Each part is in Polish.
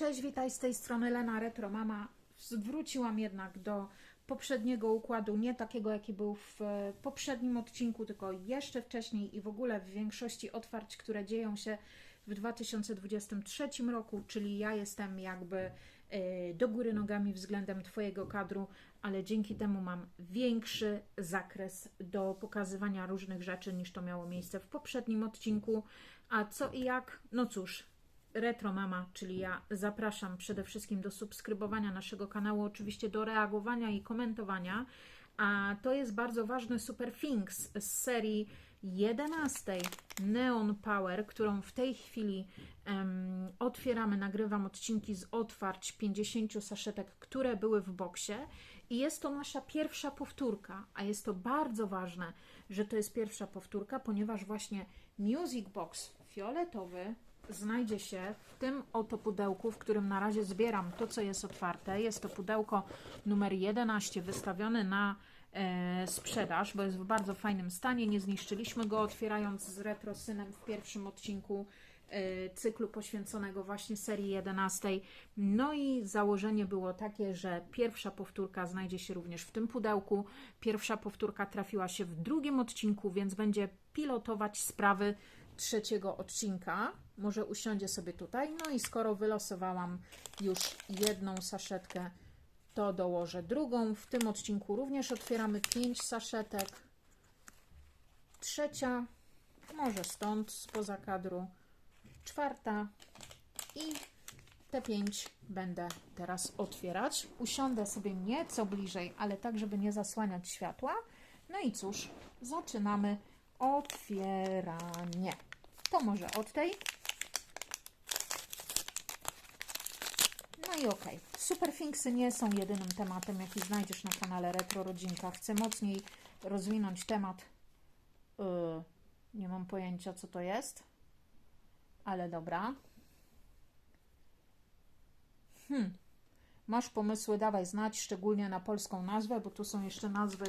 cześć, witaj z tej strony Lena Retro Mama. Zwróciłam jednak do poprzedniego układu, nie takiego jaki był w e, poprzednim odcinku, tylko jeszcze wcześniej i w ogóle w większości otwarć, które dzieją się w 2023 roku, czyli ja jestem jakby e, do góry nogami względem Twojego kadru, ale dzięki temu mam większy zakres do pokazywania różnych rzeczy niż to miało miejsce w poprzednim odcinku. A co i jak? No cóż, Retro Mama, czyli ja, zapraszam przede wszystkim do subskrybowania naszego kanału, oczywiście do reagowania i komentowania. A to jest bardzo ważny Super Things z serii 11 Neon Power, którą w tej chwili em, otwieramy. Nagrywam odcinki z otwarć 50 saszetek, które były w boksie. I jest to nasza pierwsza powtórka, a jest to bardzo ważne, że to jest pierwsza powtórka, ponieważ właśnie Music Box fioletowy znajdzie się w tym oto pudełku, w którym na razie zbieram to, co jest otwarte. Jest to pudełko numer 11, wystawione na e, sprzedaż, bo jest w bardzo fajnym stanie. Nie zniszczyliśmy go otwierając z retrosynem w pierwszym odcinku e, cyklu poświęconego właśnie serii 11. No i założenie było takie, że pierwsza powtórka znajdzie się również w tym pudełku. Pierwsza powtórka trafiła się w drugim odcinku, więc będzie pilotować sprawy trzeciego odcinka. Może usiądzie sobie tutaj. No i skoro wylosowałam już jedną saszetkę, to dołożę drugą. W tym odcinku również otwieramy pięć saszetek. Trzecia, może stąd, spoza kadru. Czwarta i te pięć będę teraz otwierać. Usiądę sobie nieco bliżej, ale tak, żeby nie zasłaniać światła. No i cóż, zaczynamy otwieranie. To może od tej. No i okej. Superfinksy nie są jedynym tematem, jaki znajdziesz na kanale Retro Rodzinka. Chcę mocniej rozwinąć temat. Yy, nie mam pojęcia, co to jest, ale dobra. Hmm. Masz pomysły, dawaj znać, szczególnie na polską nazwę, bo tu są jeszcze nazwy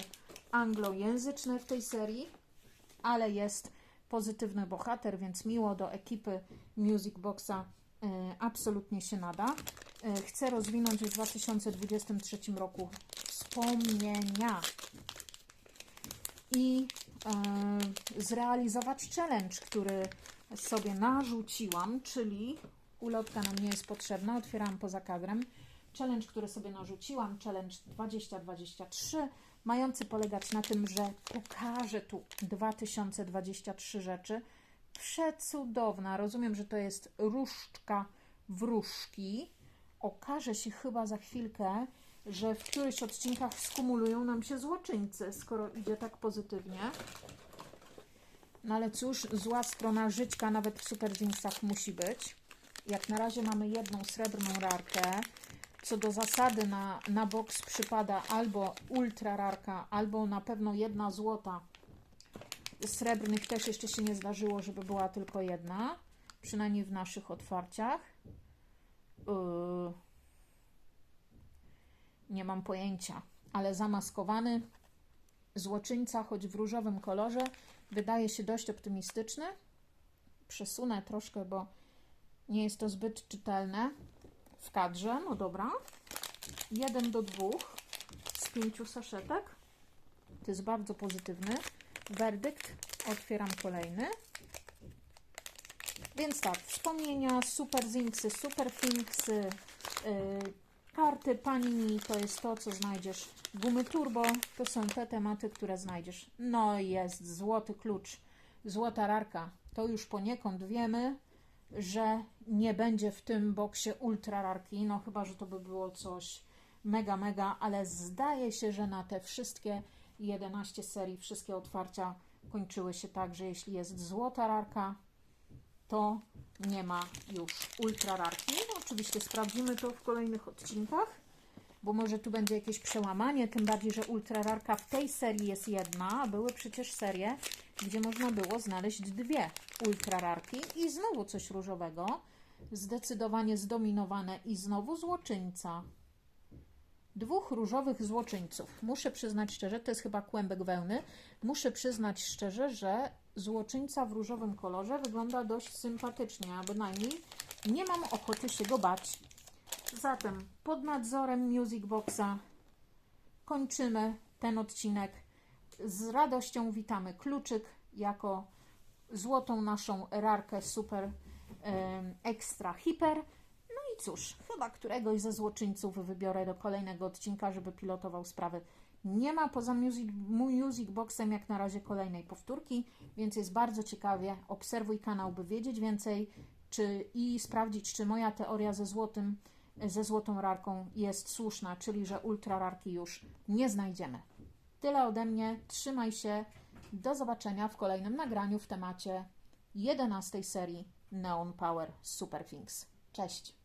anglojęzyczne w tej serii, ale jest pozytywny bohater, więc miło do ekipy Music Boxa y, absolutnie się nada. Y, chcę rozwinąć w 2023 roku wspomnienia i y, zrealizować challenge, który sobie narzuciłam, czyli ulotka nam nie jest potrzebna, otwieram poza kadrem. Challenge, który sobie narzuciłam, challenge 2023, mający polegać na tym, że pokażę tu 2023 rzeczy. Przecudowna. Rozumiem, że to jest różdżka wróżki. Okaże się chyba za chwilkę, że w którychś odcinkach skumulują nam się złoczyńcy, skoro idzie tak pozytywnie. No ale cóż, zła strona żyćka nawet w Super musi być. Jak na razie mamy jedną srebrną rarkę. Co do zasady na, na box przypada albo ultra rarka, albo na pewno jedna złota. Srebrnych też jeszcze się nie zdarzyło, żeby była tylko jedna. Przynajmniej w naszych otwarciach. Yy, nie mam pojęcia, ale zamaskowany złoczyńca, choć w różowym kolorze, wydaje się dość optymistyczny. Przesunę troszkę, bo nie jest to zbyt czytelne w kadrze. No dobra. Jeden do dwóch z pięciu saszetek. To jest bardzo pozytywny werdykt. Otwieram kolejny. Więc tak, wspomnienia, super zinksy, super finksy, yy, karty panini to jest to, co znajdziesz. Gumy turbo to są te tematy, które znajdziesz. No jest złoty klucz, złota rarka. To już poniekąd wiemy, że nie będzie w tym boksie ultra rarki, no chyba, że to by było coś mega, mega, ale zdaje się, że na te wszystkie 11 serii, wszystkie otwarcia kończyły się tak, że jeśli jest złota rarka, to nie ma już ultra rarki. No, oczywiście sprawdzimy to w kolejnych odcinkach, bo może tu będzie jakieś przełamanie, tym bardziej, że ultra rarka w tej serii jest jedna, a były przecież serie, gdzie można było znaleźć dwie ultra rarki i znowu coś różowego, zdecydowanie zdominowane i znowu złoczyńca. Dwóch różowych złoczyńców. Muszę przyznać szczerze, to jest chyba kłębek wełny. Muszę przyznać szczerze, że złoczyńca w różowym kolorze wygląda dość sympatycznie, a bynajmniej nie mam ochoty się go bać. Zatem pod nadzorem Music Boxa kończymy ten odcinek. Z radością witamy Kluczyk jako złotą naszą rarkę super em, extra hiper. No i cóż, chyba któregoś ze złoczyńców wybiorę do kolejnego odcinka, żeby pilotował sprawy. Nie ma poza music, music Boxem jak na razie kolejnej powtórki, więc jest bardzo ciekawie. Obserwuj kanał, by wiedzieć więcej czy, i sprawdzić, czy moja teoria ze złotym, ze złotą rarką jest słuszna, czyli że ultra rarki już nie znajdziemy. Tyle ode mnie. Trzymaj się. Do zobaczenia w kolejnym nagraniu w temacie 11 serii Neon Power Super Things. Cześć!